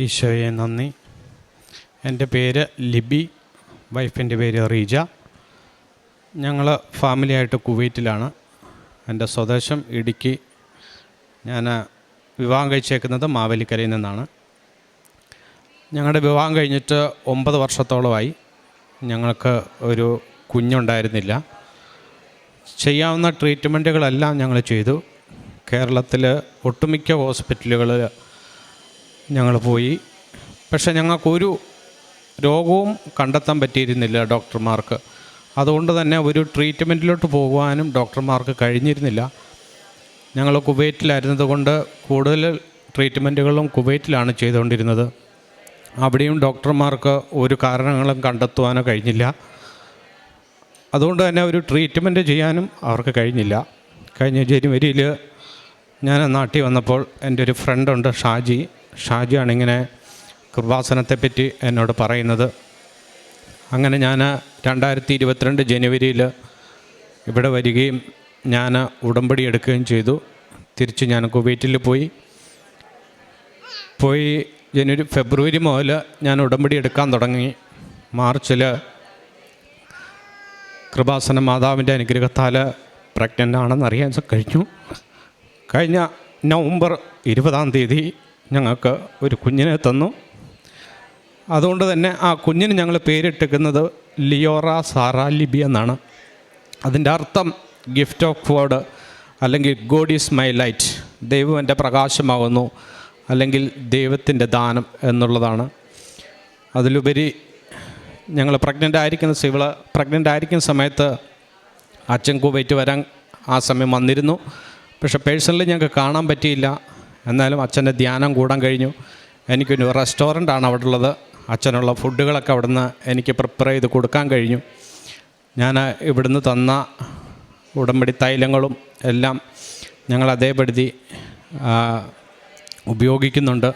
ഈശോയെ നന്ദി. എന്റെ പേര് ലിബി വൈഫിന്റെ പേര് റീജ. ഞങ്ങൾ ഫാമിലിയായിട്ട് കുവൈറ്റിലാണ്. എന്റെ സ്വദേശം ഇടുക്കി. ഞാൻ വിവാഹം കഴിച്ചേക്കുന്നത് മാവേലിക്കരയിൽ നിന്നാണ്. ഞങ്ങളുടെ വിവാഹം കഴിഞ്ഞിട്ട് ഒമ്പത് വർഷത്തോളമായി. ഞങ്ങൾക്ക് ഒരു കുഞ്ഞുണ്ടായിരുന്നില്ല. ചെയ്യാവുന്ന ട്രീറ്റ്മെന്റുകളെല്ലാം ഞങ്ങൾ ചെയ്തു. കേരളത്തിൽ ഒട്ടുമിക്ക ഹോസ്പിറ്റലുകളിൽ ഞങ്ങൾ പോയി. പക്ഷെ ഞങ്ങൾക്കൊരു രോഗവും കണ്ടെത്താൻ പറ്റിയിരുന്നില്ല ഡോക്ടർമാർക്ക്. അതുകൊണ്ട് തന്നെ ഒരു ട്രീറ്റ്മെന്റിലോട്ട് പോകുവാനും ഡോക്ടർമാർക്ക് കഴിഞ്ഞിരുന്നില്ല. ഞങ്ങൾ കുവൈറ്റിലായിരുന്നത് കൊണ്ട് കൂടുതൽ ട്രീറ്റ്മെന്റുകളും കുവൈറ്റിലാണ് ചെയ്തുകൊണ്ടിരുന്നത്. അവിടെയും ഡോക്ടർമാർക്ക് ഒരു കാരണങ്ങളും കണ്ടെത്തുവാനോ കഴിഞ്ഞില്ല. അതുകൊണ്ട് തന്നെ ഒരു ട്രീറ്റ്മെന്റ് ചെയ്യാനും അവർക്ക് കഴിഞ്ഞില്ല. കഴിഞ്ഞ ജനുവരിയിൽ ഞാൻ നാട്ടിൽ വന്നപ്പോൾ എന്റെ ഒരു ഫ്രണ്ടുണ്ട് ഷാജി. ഷാജിയാണ് ഇങ്ങനെ കൃപാസനത്തെപ്പറ്റി എന്നോട് പറയുന്നത്. അങ്ങനെ ഞാൻ രണ്ടായിരത്തി ഇരുപത്തിരണ്ട് ജനുവരിയിൽ ഇവിടെ വരികയും ഞാൻ ഉടമ്പടി എടുക്കുകയും ചെയ്തു. തിരിച്ച് ഞാൻ കുവൈറ്റിൽ പോയി. പോയി ജനുവരി ഫെബ്രുവരി മുതൽ ഞാൻ ഉടമ്പടി എടുക്കാൻ തുടങ്ങി. മാർച്ചിൽ കൃപാസന മാതാവിന്റെ അനുഗ്രഹത്താൽ പ്രഗ്നന്റ് ആണെന്ന് അറിയാൻ കഴിഞ്ഞു. കഴിഞ്ഞ നവംബർ ഇരുപതാം തീയതി ഞങ്ങൾക്ക് ഒരു കുഞ്ഞിനെ തന്നു. അതുകൊണ്ട് തന്നെ ആ കുഞ്ഞിന് ഞങ്ങൾ പേരിട്ടിരിക്കുന്നത് ലിയോറ സാറ ലിബി എന്നാണ്. അതിന്റെ അർത്ഥം ഗിഫ്റ്റ് ഓഫ് ഗോഡ് അല്ലെങ്കിൽ ഗോഡ് ഈസ് മൈ ലൈറ്റ് ദൈവം എന്റെ പ്രകാശമാകുന്നു അല്ലെങ്കിൽ ദൈവത്തിന്റെ ദാനം എന്നുള്ളതാണ്. അതിലുപരി ഞങ്ങൾ പ്രഗ്നന്റ് ആയിരിക്കുന്ന സിവിൾ പ്രഗ്നന്റ് ആയിരിക്കുന്ന സമയത്ത് അച്ഛൻ കുവൈറ്റ് വരാൻ ആ സമയം വന്നിരുന്നു. പക്ഷെ പേഴ്സണലി ഞങ്ങൾക്ക് കാണാൻ പറ്റിയില്ല. എന്നാലും അച്ഛന്റെ ധ്യാനം കൂടാൻ കഴിഞ്ഞു. എനിക്കൊരു റെസ്റ്റോറന്റാണ് അവിടെ ഉള്ളത് അച്ഛനുള്ള ഫുഡുകളൊക്കെ അവിടുന്ന് എനിക്ക് പ്രിപ്പയർ ചെയ്ത് കൊടുക്കാൻ കഴിഞ്ഞു. ഞാൻ ഇവിടുന്ന് തന്ന ഉടമ്പടി തൈലങ്ങളും എല്ലാം ഞങ്ങൾ അതേപടി ഉപയോഗിക്കുന്നുണ്ട്.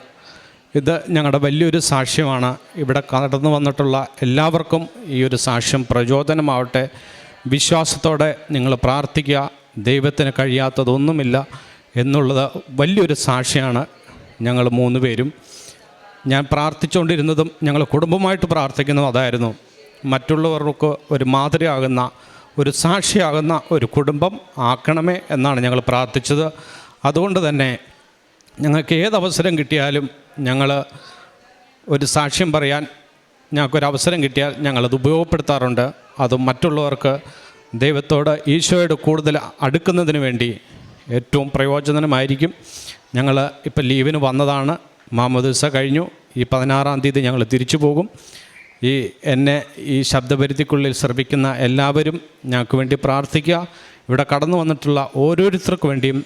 ഇത് ഞങ്ങളുടെ വലിയൊരു സാക്ഷ്യമാണ്. ഇവിടെ കടന്നു വന്നിട്ടുള്ള എല്ലാവർക്കും ഈ ഒരു സാക്ഷ്യം പ്രചോദനമാവട്ടെ. വിശ്വാസത്തോടെ നിങ്ങൾ പ്രാർത്ഥിക്കുക. ദൈവത്തിന് കഴിയാത്തതൊന്നുമില്ല. എന്നുള്ളത് വലിയൊരു സാക്ഷിയാണ് ഞങ്ങൾ മൂന്ന് പേരും. ഞാൻ പ്രാർത്ഥിച്ചുകൊണ്ടിരുന്നതും ഞങ്ങൾ കുടുംബമായിട്ട് പ്രാർത്ഥിക്കുന്നതും അതായിരുന്നു. മറ്റുള്ളവർക്ക് ഒരു മാതൃയാകുന്ന ഒരു സാക്ഷിയാകുന്ന ഒരു കുടുംബം ആക്കണമേ എന്നാണ് ഞങ്ങൾ പ്രാർത്ഥിച്ചത്. അതുകൊണ്ട് തന്നെ ഞങ്ങൾക്ക് ഏതവസരം കിട്ടിയാലും ഞങ്ങൾ ഒരു സാക്ഷ്യം പറയാൻ ഞങ്ങൾക്കൊരു അവസരം കിട്ടിയാൽ ഞങ്ങളത് ഉപയോഗപ്പെടുത്താറുണ്ട്. അതും മറ്റുള്ളവർക്ക് ദൈവത്തോട് ഈശോയോട് കൂടുതൽ അടുക്കുന്നതിന് വേണ്ടി ഏറ്റവും പ്രയോജനമായിരിക്കും ഞങ്ങൾ ഇപ്പം ലീവിന് വന്നതാണ്. മാമദിവസ കഴിഞ്ഞു. ഈ പതിനാറാം തീയതി ഞങ്ങൾ തിരിച്ചു പോകും. ഈ എന്നെ ഈ ശബ്ദപരിധിക്കുള്ളിൽ ശ്രമിക്കുന്ന എല്ലാവരും ഞങ്ങൾക്ക് വേണ്ടി പ്രാർത്ഥിക്കുക. ഇവിടെ കടന്നു വന്നിട്ടുള്ള ഓരോരുത്തർക്ക് വേണ്ടിയും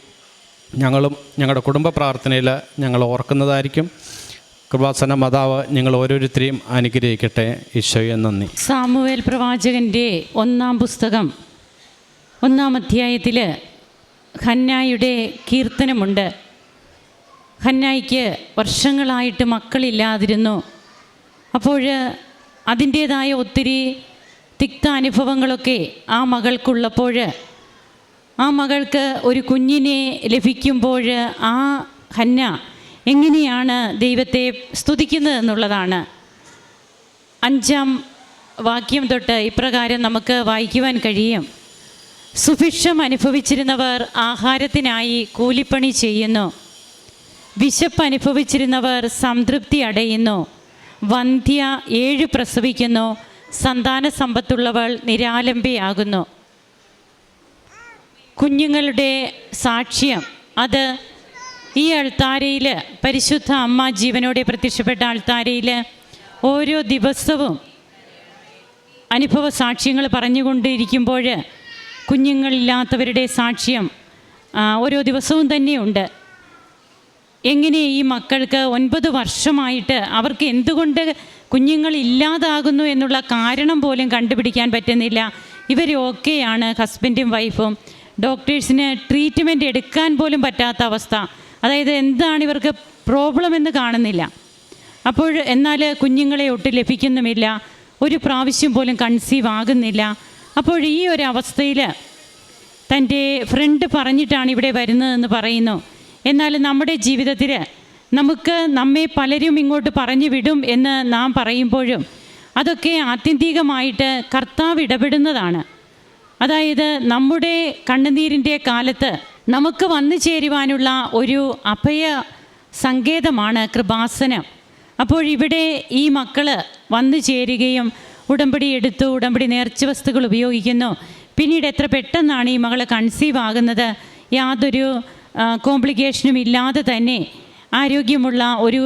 ഞങ്ങളും ഞങ്ങളുടെ കുടുംബ പ്രാർത്ഥനയിൽ ഞങ്ങൾ ഓർക്കുന്നതായിരിക്കും. കൃപാസന മാതാവ് ഞങ്ങൾ ഓരോരുത്തരെയും അനുഗ്രഹിക്കട്ടെ. ഈശോയെ നന്ദി. സാമുവേൽ പ്രവാചകന്റെ ഒന്നാം പുസ്തകം ഒന്നാം അധ്യായത്തിൽ ഹന്നായുടെ കീർത്തനമുണ്ട്. ഹന്നായിക്ക് വർഷങ്ങളായിട്ട് മക്കളില്ലാതിരുന്നു. അപ്പോൾ അതിന്റേതായ ഒത്തിരി തിക്ത അനുഭവങ്ങളൊക്കെ ആ മകൾക്കുള്ളപ്പോൾ ആ മകൾക്ക് ഒരു കുഞ്ഞിനെ ലഭിക്കുമ്പോൾ ആ ഹന്ന എങ്ങനെയാണ് ദൈവത്തെ സ്തുതിക്കുന്നത് എന്നുള്ളതാണ്. അഞ്ചാം വാക്യം തൊട്ട് ഇപ്രകാരം നമുക്ക് വായിക്കുവാൻ കഴിയും. സുഭിക്ഷം അനുഭവിച്ചിരുന്നവർ ആഹാരത്തിനായി കൂലിപ്പണി ചെയ്യുന്നു. വിശപ്പ് അനുഭവിച്ചിരുന്നവർ സംതൃപ്തി അടയുന്നു. വന്ധ്യ ഏഴ് പ്രസവിക്കുന്നു. സന്താന സമ്പത്തുള്ളവൾ നിരാലംബിയാകുന്നു. കുഞ്ഞുങ്ങളുടെ സാക്ഷ്യം അത് ഈ അൾത്താരയിൽ പരിശുദ്ധ അമ്മ ജീവനോടെ പ്രത്യക്ഷപ്പെട്ട അൾത്താരയിൽ ഓരോ ദിവസവും അനുഭവ സാക്ഷ്യങ്ങൾ പറഞ്ഞുകൊണ്ടിരിക്കുമ്പോൾ കുഞ്ഞുങ്ങളില്ലാത്തവരുടെ സാക്ഷ്യം ഓരോ ദിവസവും തന്നെയുണ്ട്. എങ്ങനെ ഈ മക്കൾക്ക് ഒൻപത് വർഷമായിട്ട് അവർക്ക് എന്തുകൊണ്ട് കുഞ്ഞുങ്ങൾ ഇല്ലാതാകുന്നു എന്നുള്ള കാരണം പോലും കണ്ടുപിടിക്കാൻ പറ്റുന്നില്ല. ഇവരൊക്കെയാണ് ഹസ്ബൻഡും വൈഫും. ഡോക്ടേഴ്സിന് ട്രീറ്റ്മെന്റ് എടുക്കാൻ പോലും പറ്റാത്ത അവസ്ഥ. അതായത് എന്താണ് ഇവർക്ക് പ്രോബ്ലം എന്ന് കാണുന്നില്ല. അപ്പോൾ എന്നാൽ കുഞ്ഞുങ്ങളെ ഒട്ട് ലഭിക്കുന്നുമില്ല. ഒരു പ്രാവശ്യം പോലും കൺസീവ് ആകുന്നില്ല. അപ്പോൾ ഈ ഒരു അവസ്ഥയിൽ തന്റെ ഫ്രണ്ട് പറഞ്ഞിട്ടാണ് ഇവിടെ വരുന്നതെന്ന് പറയുന്നു. എന്നാൽ നമ്മുടെ ജീവിതത്തിൽ നമുക്ക് നമ്മെ പലരും ഇങ്ങോട്ട് പറഞ്ഞു വിടും എന്ന് നാം പറയുമ്പോഴും അതൊക്കെ ആത്യന്തികമായിട്ട് കർത്താവ് ഇടപെടുന്നതാണ്. അതായത് നമ്മുടെ കണ്ണുനീരിന്റെ കാലത്ത് നമുക്ക് വന്നു ചേരുവാനുള്ള ഒരു അഭയ സങ്കേതമാണ് കൃപാസനം. അപ്പോൾ ഇവിടെ ഈ മക്കൾ വന്നു ചേരുകയും ഉടമ്പടി എടുത്തു ഉടമ്പടി നേർച്ച വസ്തുക്കൾ ഉപയോഗിക്കുന്നു. പിന്നീട് എത്ര പെട്ടെന്നാണ് ഈ മകൾ കൺസീവ് ആകുന്നത്? യാതൊരു കോംപ്ലിക്കേഷനും ഇല്ലാതെ തന്നെ ആരോഗ്യമുള്ള ഒരു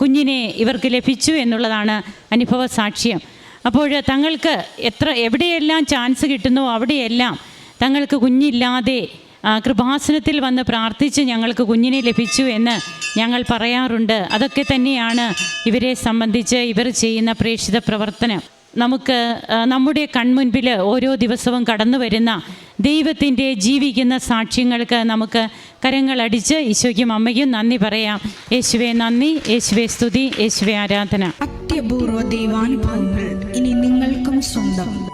കുഞ്ഞിനെ ഇവർക്ക് ലഭിച്ചു എന്നുള്ളതാണ് അനുഭവ സാക്ഷ്യം. അപ്പോൾ തങ്ങൾക്ക് എത്ര എവിടെയെല്ലാം ചാൻസ് കിട്ടുന്നോ അവിടെയെല്ലാം തങ്ങൾക്ക് കുഞ്ഞില്ലാതെ കൃപാസനത്തിൽ വന്ന് പ്രാർത്ഥിച്ച് ഞങ്ങൾക്ക് കുഞ്ഞിനെ ലഭിച്ചു എന്ന് ഞങ്ങൾ പറയാറുണ്ട്. അതൊക്കെ തന്നെയാണ് ഇവരെ സംബന്ധിച്ച് ഇവർ ചെയ്യുന്ന പ്രേക്ഷിത പ്രവർത്തനം. നമുക്ക് നമ്മുടെ കൺമുൻപിൽ ഓരോ ദിവസവും കടന്നു വരുന്ന ദൈവത്തിന്റെ ജീവിക്കുന്ന സാക്ഷ്യങ്ങൾക്ക് നമുക്ക് കരങ്ങളടിച്ച് ഈശോയ്ക്കും അമ്മയ്ക്കും നന്ദി പറയാം. യേശുവെ നന്ദി യേശുവെ സ്തുതി യേശുവെ ആരാധന. അത്യപൂർവ ദൈവാനുഭവങ്ങൾ ഇനി നിങ്ങൾക്കും സ്വന്തം.